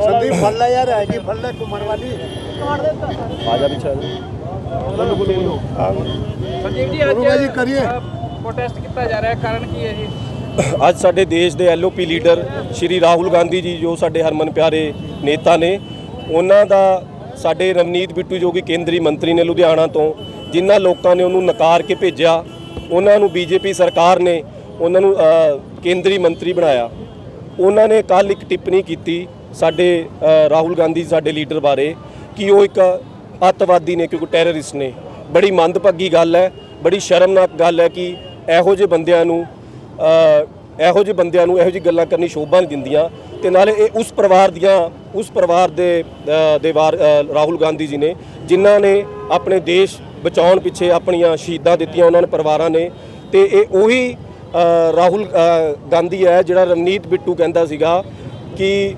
ਸੰਦੀਪ ਫੱਲਾ ਯਾਰ ਹੈ ਜੀ ਫੱਲਾ ਘੁੰਮਣ ਵਾਲੀ ਆ ਜਾ ਪਿੱਛੇ ਸੰਜੀਵ ਜੀ ਗੁਰੂ ਜੀ ਕਰੀਏ। ਪ੍ਰੋਟੈਸਟ ਕੀਤਾ ਜਾ ਰਿਹਾ ਹੈ ਕਾਰਨ ਕੀ ਹੈ ਜੀ? ਅੱਜ ਸਾਡੇ ਦੇਸ਼ ਦੇ ਐਲਓਪੀ ਲੀਡਰ ਸ਼੍ਰੀ ਰਾਹੁਲ ਗਾਂਧੀ ਜੀ ਜੋ ਸਾਡੇ ਹਰਮਨ ਪਿਆਰੇ ਨੇਤਾ ਨੇ ਉਹਨਾਂ ਦਾ ਸਾਡੇ ਰਵਨੀਤ ਬਿੱਟੂ ਜੋ ਕਿ ਕੇਂਦਰੀ ਮੰਤਰੀ ਨੇ ਲੁਧਿਆਣਾ ਤੋਂ ਜਿਨ੍ਹਾਂ ਲੋਕਾਂ ਨੇ ਉਹਨੂੰ ਨਕਾਰ ਕੇ ਭੇਜਿਆ ਉਹਨਾਂ ਨੂੰ ਬੀਜੇਪੀ ਸਰਕਾਰ ਨੇ ਉਹਨਾਂ ਨੂੰ ਕੇਂਦਰੀ ਮੰਤਰੀ ਬਣਾਇਆ। ਉਹਨਾਂ ਨੇ ਕੱਲ ਇੱਕ ਟਿੱਪਣੀ ਕੀਤੀ ਸਾਡੇ ਰਾਹੁਲ ਗਾਂਧੀ ਸਾਡੇ ਲੀਡਰ ਬਾਰੇ ਕਿ ਉਹ ਇੱਕ ਅੱਤਵਾਦੀ ਨੇ ਕਿਉਂਕਿ ਟੈਰਰਿਸਟ ਨੇ। ਬੜੀ ਮੰਦਭਾਗੀ ਗੱਲ ਹੈ, ਬੜੀ ਸ਼ਰਮਨਾਕ ਗੱਲ ਹੈ ਕਿ ਇਹੋ ਜਿਹੇ ਬੰਦਿਆਂ ਨੂੰ ਇਹੋ ਜਿਹੇ ਬੰਦਿਆਂ ਨੂੰ ਇਹੋ ਜਿਹੀ ਗੱਲਾਂ ਕਰਨੀ ਸ਼ੋਭਾ ਨਹੀਂ ਦਿੰਦੀਆਂ ਤੇ ਨਾਲੇ ਇਹ ਉਸ ਪਰਿਵਾਰ ਦੀਆਂ, ਉਸ ਪਰਿਵਾਰ ਦੇ ਦੇ ਵਾਰ ਰਾਹੁਲ ਗਾਂਧੀ ਜੀ ਨੇ, ਜਿਨ੍ਹਾਂ ਨੇ ਆਪਣੇ ਦੇਸ਼ ਬਚਾਉਣ ਪਿੱਛੇ ਆਪਣੀਆਂ ਸ਼ਹੀਦਾਂ ਦਿੱਤੀਆਂ ਉਹਨਾਂ ਨੇ ਪਰਿਵਾਰਾਂ ਨੇ ਤੇ ਇਹ ਉਹੀ ਰਾਹੁਲ ਗਾਂਧੀ ਹੈ ਜਿਹੜਾ ਰਵਨੀਤ ਬਿੱਟੂ ਕਹਿੰਦਾ ਸੀਗਾ ਕਿ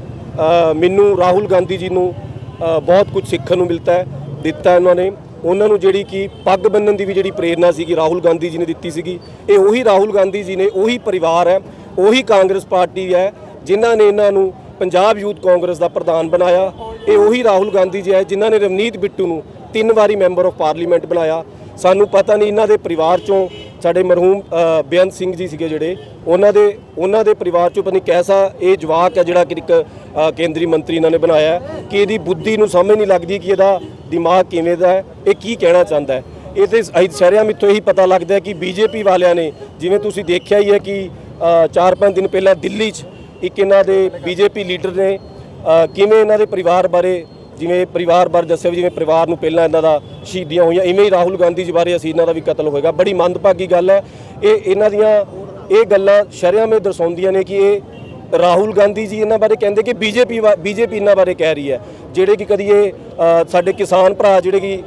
ਮੈਨੂੰ ਰਾਹੁਲ ਗਾਂਧੀ ਜੀ ਨੂੰ ਬਹੁਤ ਕੁਝ ਸਿੱਖਣ ਨੂੰ ਮਿਲਦਾ ਹੈ, ਦਿੱਤਾ ਉਹਨਾਂ ਨੇ। ਉਹਨਾਂ ਨੂੰ ਜਿਹੜੀ ਕਿ ਪੱਗ ਬੰਨਣ ਦੀ ਵੀ ਜਿਹੜੀ ਪ੍ਰੇਰਣਾ ਸੀਗੀ, ਰਾਹੁਲ ਗਾਂਧੀ ਜੀ ਨੇ ਦਿੱਤੀ ਸੀਗੀ। ਇਹ ਉਹੀ ਰਾਹੁਲ ਗਾਂਧੀ ਜੀ ਨੇ, ਉਹੀ ਪਰਿਵਾਰ ਹੈ, ਉਹੀ ਕਾਂਗਰਸ ਪਾਰਟੀ ਹੈ, ਜਿਨ੍ਹਾਂ ਨੇ ਇਹਨਾਂ ਨੂੰ ਪੰਜਾਬ ਯੂਥ ਕਾਂਗਰਸ ਦਾ ਪ੍ਰਧਾਨ ਬਣਾਇਆ। ਇਹ ਉਹੀ ਰਾਹੁਲ ਗਾਂਧੀ ਜੀ ਹੈ, ਜਿਨ੍ਹਾਂ ਨੇ ਰਵਨੀਤ ਬਿੱਟੂ ਨੂੰ ਤਿੰਨ ਵਾਰੀ ਮੈਂਬਰ ਆਫ ਪਾਰਲੀਮੈਂਟ ਬਣਾਇਆ। ਸਾਨੂੰ ਪਤਾ ਨਹੀਂ ਇਹਨਾਂ ਦੇ ਪਰਿਵਾਰ ਚੋਂ ਸਾਡੇ ਮਰਹੂਮ ਬੇਅੰਤ ਸਿੰਘ ਜੀ ਸੀਗੇ ਜਿਹੜੇ, ਉਹਨਾਂ ਦੇ ਉਹਨਾਂ ਦੇ ਪਰਿਵਾਰ ਚੋਂ ਪਤਾ ਨਹੀਂ ਕੈਸਾ ਇਹ ਜਵਾਕ ਹੈ ਜਿਹੜਾ ਕਿ ਇੱਕ ਕੇਂਦਰੀ ਮੰਤਰੀ ਇਹਨਾਂ ਨੇ ਬਣਾਇਆ ਕਿ ਇਹਦੀ ਬੁੱਧੀ ਨੂੰ ਸਮਝ ਨਹੀਂ ਲੱਗਦੀ ਕਿ ਇਹਦਾ ਦਿਮਾਗ ਕਿਵੇਂ ਦਾ ਹੈ, ਇਹ ਕੀ ਕਹਿਣਾ ਚਾਹੁੰਦਾ ਹੈ। ਇਹ ਤੇ ਅਸੀਂ ਸ਼ਹਿਰਿਆਂ ਮਿੱਥੋਂ ਇਹੀ ਪਤਾ ਲੱਗਦਾ ਹੈ ਕਿ ਬੀਜੇਪੀ ਵਾਲਿਆਂ ਨੇ, ਜਿਵੇਂ ਤੁਸੀਂ ਦੇਖਿਆ ਹੀ ਹੈ ਕਿ 4-5 ਦਿਨ ਪਹਿਲਾਂ ਦਿੱਲੀ 'ਚ ਇੱਕ ਇਹਨਾਂ ਦੇ ਬੀਜੇਪੀ ਲੀਡਰ ਨੇ ਕਿਵੇਂ ਇਹਨਾਂ ਦੇ ਪਰਿਵਾਰ ਬਾਰੇ ਜਿਵੇਂ ਪਰਿਵਾਰ ਬਾਰੇ ਦੱਸਿਆ ਵੀ ਜਿਵੇਂ ਪਰਿਵਾਰ ਨੂੰ ਪਹਿਲਾਂ ਇਹਨਾਂ ਦਾ ਸ਼ਹੀਦੀਆਂ ਹੋਈਆਂ, ਇਵੇਂ ਹੀ ਰਾਹੁਲ ਗਾਂਧੀ ਜੀ ਬਾਰੇ ਅਸੀਂ ਇਹਨਾਂ ਦਾ ਵੀ ਕਤਲ ਹੋਏਗਾ। ਬੜੀ ਮੰਦਭਾਗੀ ਗੱਲ ਹੈ। ਇਹ ਇਹਨਾਂ ਦੀਆਂ ਇਹ ਗੱਲਾਂ ਸ਼ਰਿਆਂ ਵਿੱਚ ਦਰਸਾਉਂਦੀਆਂ ਨੇ ਕਿ ਇਹ ਰਾਹੁਲ ਗਾਂਧੀ ਜੀ ਇਹਨਾਂ ਬਾਰੇ ਕਹਿੰਦੇ ਕਿ ਬੀਜੇਪੀ ਬੀਜੇਪੀ ਇਹਨਾਂ ਬਾਰੇ ਕਹਿ ਰਹੀ ਹੈ। ਜਿਹੜੇ ਕਿ ਕਦੀ ਇਹ ਸਾਡੇ ਕਿਸਾਨ ਭਰਾ ਜਿਹੜੇ ਕਿ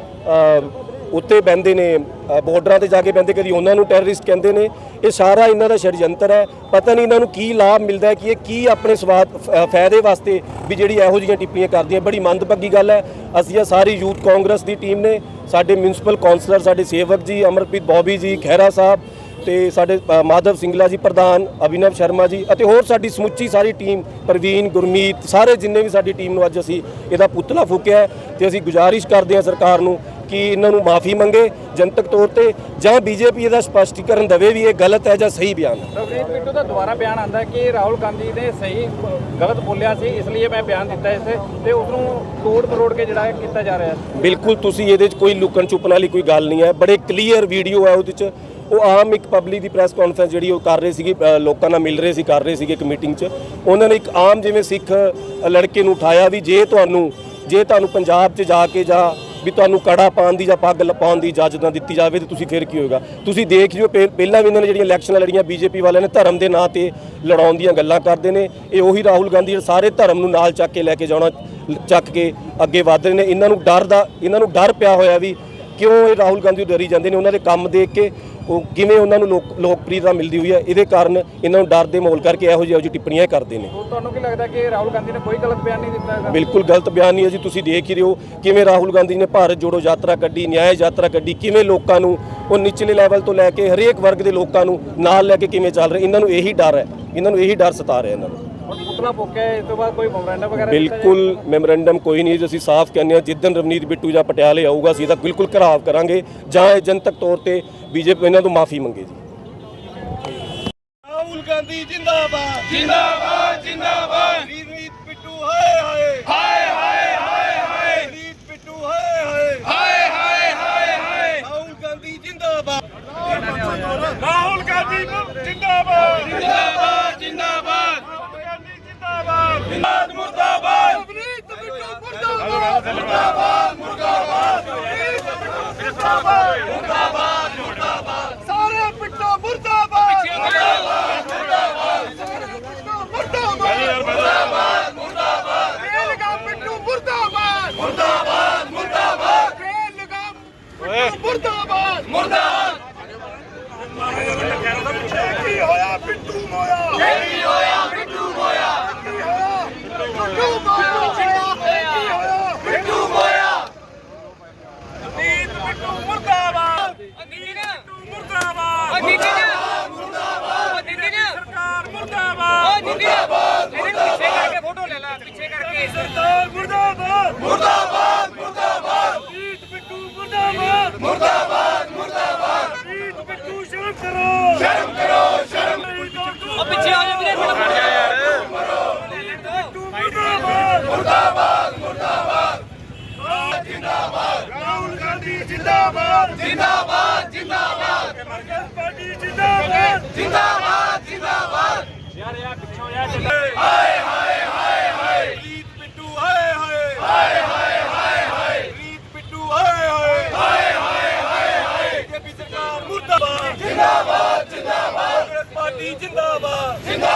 ਉੱਤੇ ਬਹਿੰਦੇ ਨੇ ਅ, ਬਾਰਡਰਾਂ ਤੇ ਜਾ ਕੇ ਬਹਿੰਦੇ ਕਦੀ ਉਹਨਾਂ ਨੂੰ ਟੈਰਰਿਸਟ ਕਹਿੰਦੇ ਨੇ ਇਹ ਸਾਰਾ ਇਹਨਾਂ ਦਾ ષਡਯੰਤਰ ਹੈ। ਪਤਾ ਨਹੀਂ ਇਹਨਾਂ ਨੂੰ ਕੀ ਲਾਭ ਮਿਲਦਾ ਹੈ ਕਿ ਇਹ ਕੀ ਆਪਣੇ ਸਵਾਦ ਫਾਇਦੇ ਵਾਸਤੇ ਵੀ ਜਿਹੜੀ ਇਹੋ ਜਿਹੀਆਂ ਟਿੱਪਣੀਆਂ ਕਰਦੀਆਂ। ਬੜੀ ਮੰਦਭਾਗੀ ਗੱਲ ਹੈ। ਅਸੀਂ ਇਹ ਸਾਰੀ ਯੂਥ ਕਾਂਗਰਸ ਦੀ ਟੀਮ ਨੇ ਸਾਡੇ ਮਿਊਨਿਸਪਲ ਕਾਉਂਸਲਰ ਸਾਡੇ ਸੇਵਕ ਜੀ ਅਮਰਪ੍ਰੀਤ ਬੋਬੀ ਜੀ ਖਹਿਰਾ ਸਾਹਿਬ ਤੇ ਸਾਡੇ ਮਾਧਵ ਸਿੰਗਲਾ ਜੀ ਪ੍ਰਧਾਨ ਅਭਿਨਵ ਸ਼ਰਮਾ ਜੀ ਅਤੇ ਹੋਰ ਸਾਡੀ ਸਮੁੱਚੀ ਸਾਰੀ ਟੀਮ ਪ੍ਰਵੀਨ ਗੁਰਮੀਤ ਸਾਰੇ ਜਿੰਨੇ ਵੀ ਸਾਡੀ ਟੀਮ ਨੂੰ ਅੱਜ ਅਸੀਂ ਇਹਦਾ ਪੁਤਲਾ ਫੂਕਿਆ ਹੈ ਤੇ ਅਸੀਂ ਗੁਜ਼ਾਰਿਸ਼ ਕਰਦੇ ਹਾਂ ਸਰਕਾਰ ਨੂੰ ਕਿ ਇਹਨਾਂ ਨੂੰ ਮਾਫੀ ਮੰਗੇ ਜਨਤਕ ਤੌਰ ਤੇ ਜਾਂ ਬੀਜੇਪੀ ਇਹਦਾ ਸਪਸ਼ਟੀਕਰਨ ਦੇਵੇ ਵੀ ਇਹ ਗਲਤ ਹੈ ਜਾਂ ਸਹੀ ਬਿਆਨ ਹੈ। ਰਵਨੀਤ ਬਿੱਟੂ ਦਾ ਦੁਬਾਰਾ ਬਿਆਨ ਆਂਦਾ ਕਿ ਰਾਹੁਲ ਗਾਂਧੀ ਨੇ ਸਹੀ ਗਲਤ ਬੋਲਿਆ ਸੀ ਇਸ ਲਈ ਮੈਂ ਬਿਆਨ ਦਿੱਤਾ ਇਸ ਤੇ ਉਸ ਨੂੰ ਤੋੜ ਮਰੋੜ ਕੇ ਜਿਹੜਾ ਕੀਤਾ ਜਾ ਰਿਹਾ ਹੈ। ਬਿਲਕੁਲ ਤੁਸੀਂ ਇਹਦੇ 'ਚ ਕੋਈ ਲੁਕਣ ਛੁਪਣ ਵਾਲੀ ਕੋਈ ਗੱਲ ਨਹੀਂ ਹੈ। ਬੜੇ ਕਲੀਅਰ ਵੀਡੀਓ ਹੈ ਉਹਦੇ 'ਚ। ਉਹ ਆਮ ਇੱਕ ਪਬਲਿਕ ਦੀ ਪ੍ਰੈਸ ਕਾਨਫਰੰਸ ਜਿਹੜੀ ਉਹ ਕਰ ਰਹੇ ਸੀਗੇ ਲੋਕਾਂ ਨਾਲ ਮਿਲ ਰਹੇ ਸੀ ਕਰ ਰਹੇ ਸੀਗੇ ਇੱਕ ਮੀਟਿੰਗ 'ਚ। ਉਹਨਾਂ ਨੇ ਇੱਕ ਆਮ ਜਿਵੇਂ ਸਿੱਖ ਲੜਕੇ ਨੂੰ ਉਠਾਇਆ ਵੀ ਜੇ ਤੁਹਾਨੂੰ ਜੇ ਤੁਹਾਨੂੰ ਪੰਜਾਬ 'ਚ ਜਾ ਕੇ ਜਾਂ ਵੀ ਤੁਹਾਨੂੰ ਕੜਾ ਪਾਉਣ ਦੀ ਜਾਂ ਪੱਗ ਲ- ਪਾਉਣ ਦੀ ਇਜਾਜ਼ਤ ਨਾ ਦਿੱਤੀ ਜਾਵੇ ਤੇ ਤੁਸੀਂ ਫਿਰ ਕੀ ਹੋਏਗਾ? ਤੁਸੀਂ ਦੇਖ ਲਿਓ ਪਹਿ- ਪਹਿਲਾਂ ਵੀ ਇਹਨਾਂ ਨੇ ਜਿਹੜੀਆਂ ਇਲੈਕਸ਼ਨਾਂ ਲੜੀਆਂ, ਬੀਜੇਪੀ ਵਾਲਿਆਂ ਨੇ ਧਰਮ ਦੇ ਨਾਂ ਤੇ ਲੜਾਉਣ ਦੀਆਂ ਗੱਲਾਂ ਕਰਦੇ ਨੇ। ਇਹ ਉਹੀ ਰਾਹੁਲ ਗਾਂਧੀ ਸਾਰੇ ਧਰਮ ਨੂੰ ਨਾਲ ਚੱਕ ਕੇ ਲੈ ਕੇ ਜਾਣਾ ਚੱਕ ਕੇ ਅੱਗੇ ਵਧ ਰਹੇ ਨੇ। ਇਹਨਾਂ ਨੂੰ ਡਰ ਦਾ, ਇਹਨਾਂ ਨੂੰ ਡਰ ਪਿਆ ਹੋਇਆ ਵੀ ਕਿਉਂ ਇਹ ਰਾਹੁਲ ਗਾਂਧੀ ਡਰੀ ਜਾਂਦੇ ਨੇ, ਉਹਨਾਂ ਦੇ ਕੰਮ ਦੇਖ ਕੇ। ਉਹ ਕਿਵੇਂ ਉਹਨਾਂ ਨੂੰ ਲੋਕ ਲੋਕਪ੍ਰਿਯਤਾ ਮਿਲਦੀ ਹੋਈ ਹੈ ਇਹਦੇ ਕਾਰਨ ਇਹਨਾਂ ਨੂੰ ਡਰ ਦੇ ਮਾਹੌਲ ਕਰਕੇ ਇਹੋ ਜਿਹੀ ਟਿੱਪਣੀਆਂ ਕਰਦੇ ਨੇ। ਤੁਹਾਨੂੰ ਕੀ ਲੱਗਦਾ ਕਿ ਰਾਹੁਲ ਗਾਂਧੀ ਨੇ ਕੋਈ ਗਲਤ ਬਿਆਨ ਨਹੀਂ ਦਿੱਤਾ ਹੈਗਾ? ਬਿਲਕੁਲ ਗਲਤ ਬਿਆਨ ਨਹੀਂ ਹੈ ਜੀ ਤੁਸੀਂ ਦੇਖ ਹੀ ਰਹੇ ਹੋ ਕਿਵੇਂ ਰਾਹੁਲ ਗਾਂਧੀ ਨੇ ਭਾਰਤ ਜੋੜੋ ਯਾਤਰਾ ਕੱਢੀ ਨਿਆਂ ਯਾਤਰਾ ਕੱਢੀ ਕਿਵੇਂ ਲੋਕਾਂ ਨੂੰ ਉਹ ਨਿਚਲੇ ਲੈਵਲ ਤੋਂ ਲੈ ਕੇ ਹਰੇਕ ਵਰਗ ਦੇ ਲੋਕਾਂ ਨੂੰ ਨਾਲ ਲੈ ਕੇ ਕਿਵੇਂ ਚੱਲ ਰਹੇ ਇਹਨਾਂ ਨੂੰ ਇਹੀ ਡਰ ਹੈ ਇਹਨਾਂ ਨੂੰ ਇਹੀ ਡਰ ਸਤਾ ਰਿਹਾ ਇਹਨਾਂ ਨੂੰ। ਪੁਤਲਾ ਫੋਕਿਆ ਇਸ ਤੋਂ ਬਾਅਦ ਕੋਈ ਮੈਮੋਰੈਂਡਮ ਵਗੈਰਾ ਬਿਲਕੁਲ ਮੈਮੋਰੈਂਡਮ ਕੋਈ ਨਹੀਂ ਜੀ ਅਸੀਂ ਸਾਫ਼ ਕਹਿੰਦੇ ਹਾਂ ਜਿੱਦਨ ਰਵਨੀਤ ਬਿੱਟੂ ਜਾਂ ਪਟਿਆਲੇ ਆਊਗਾ ਅਸੀਂ ਤਾਂ ਬਿਲਕੁਲ ਘਰਾਵ ਕਰਾਂਗੇ ਜਾਂ ਇਹ ਜਨਤਕ ਤੌਰ ਤੇ ਬੀਜੇਪੀ ਇਹਨਾਂ ਤੋਂ ਮਾਫੀ ਮੰਗੇ ਜੀ। ਰਾਹੁਲ ਗਾਂਧੀ ਜਿੰਦਾਬਾਦ। ਜਿੰਦਾਬਾਦ ਜਿੰਦਾਬਾਦ। ਰੀਤ ਪਿੱਟੂ ਹਾਏ ਹਾਏ। ਹਾਏ ਹਾਏ ਹਾਏ ਹਾਏ। ਰੀਤ ਪਿੱਟੂ ਹਾਏ ਹਾਏ। ਹਾਏ ਹਾਏ ਹਾਏ ਹਾਏ। ਰਾਹੁਲ ਗਾਂਧੀ ਜਿੰਦਾਬਾਦ। ਰਾਹੁਲ ਗਾਂਧੀ ਜਿੰਦਾਬਾਦ। ਜਿੰਦਾਬਾਦ ਜਿੰਦਾਬਾਦ। ਜਿੰਦਾਬਾਦ ਮੁਰਦਾਬਾਦ! ਰੀਤ ਪਿੱਟੂ ਮੁਰਦਾਬਾਦ! ਮੁਰਦਾਬਾਦ ਮੁਰਦਾਬਾਦ! ਰੀਤ ਪਿੱਟੂ ਜਿੰਦਾਬਾਦ ਮੁਰਦਾਬਾਦ ਮੁਰਦਾਬਾਦ! ਸਾਰੇ ਪਿੱਟੂ ਮੁਰਦਾਬਾਦ! ਮੁਰਦਾਬਾਦ ਮੁਰਦਾਬਾਦ! ਸਾਰੇ ਪਿੱਟੂ ਮੁਰਦਾਬਾਦ! ਮੁਰਦਾਬਾਦ ਮੁਰਦਾਬਾਦ! ਇਹ ਲਗਾ ਪਿੱਟੂ ਮੁਰਦਾਬਾਦ! ਮੁਰਦਾਬਾਦ ਮੁਰਦਾਬਾਦ! ਇਹ ਲਗਾ ਪਿੱਟੂ ਮੁਰਦਾਬਾਦ! ਮੁਰਦਾਬਾਦ! ਕੀ ਹੋਇਆ ਪਿੱਟੂ ਮੋਇਆ? ਕੀ ਹੋਇਆ? ਬਿੱਟੂ ਮੁਰਦਾਬਾਦ। ਨਿਤਿਨ ਮੁਰਦਾਬਾਦ। ਨਿਤਿਨ ਮੁਰਦਾਬਾਦ ਨਿਤਿਨ ਸਰਕਾਰ ਮੁਰਦਾਬਾਦ। ਮੁਰਦਾਬਾਦ ਇਹਦੇ ਪਿੱਛੇ ਕਰਕੇ ਫੋਟੋ ਲੈ ਲੈ ਪਿੱਛੇ ਕਰਕੇ। ਸਰਕਾਰ ਮੁਰਦਾਬਾਦ। ਮੁਰਦਾਬਾਦ। ਮੁਰਦਾਬਾਦ। ਬਿੱਟੂ ਮੁਰਦਾਬਾਦ ਮੁਰਦਾਬਾਦ। ਪਾਰਟੀ ਜਿੰਦਾਬਾਦ। ਜਿੰਦਾਬਾਦ ਜਿੰਦਾਬਾਦ। ਕਮਰਕਸ ਪਾਰਟੀ ਜਿੰਦਾਬਾਦ। ਜਿੰਦਾਬਾਦ ਜਿੰਦਾਬਾਦ। ਯਾਰ ਇਹ ਪਿੱਛੋਂ ਯਾਰ ਹਾਏ ਹਾਏ ਹਾਏ ਹਾਏ ਰੀਤ ਪਿੱਟੂ ਹਾਏ ਹਾਏ। ਹਾਏ ਹਾਏ ਹਾਏ ਹਾਏ। ਰੀਤ ਪਿੱਟੂ ਹਾਏ ਹਾਏ। ਹਾਏ ਹਾਏ ਹਾਏ ਹਾਏ। ਬੀਜੇਪੀ ਸਰਕਾਰ ਮੁਰਦਾਬਾਦ। ਜਿੰਦਾਬਾਦ ਜਿੰਦਾਬਾਦ। ਕਾਂਗਰਸ ਪਾਰਟੀ ਜਿੰਦਾਬਾਦ। ਜਿੰਦਾਬਾਦ।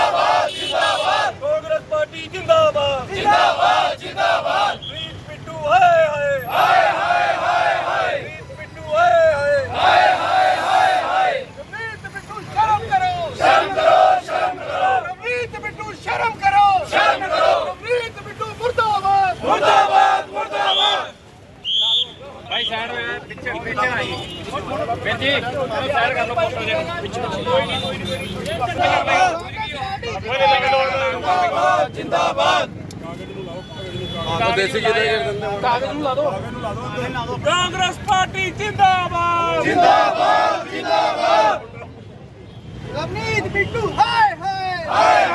ਜਿੰਦਾਬਾਦ ਆਹ ਦੇਸੀ ਜਿਹਦੇ ਕਾਗਜ਼ ਨੂੰ ਲਾ ਦਿਓ ਕਾਂਗਰਸ ਪਾਰਟੀ ਜਿੰਦਾਬਾਦ। ਜਿੰਦਾਬਾਦ। ਜਿੰਦਾਬਾਦ। ਰਵਨੀਤ ਬਿੱਟੂ ਹਾਏ ਹਾਏ ਹਾਏ।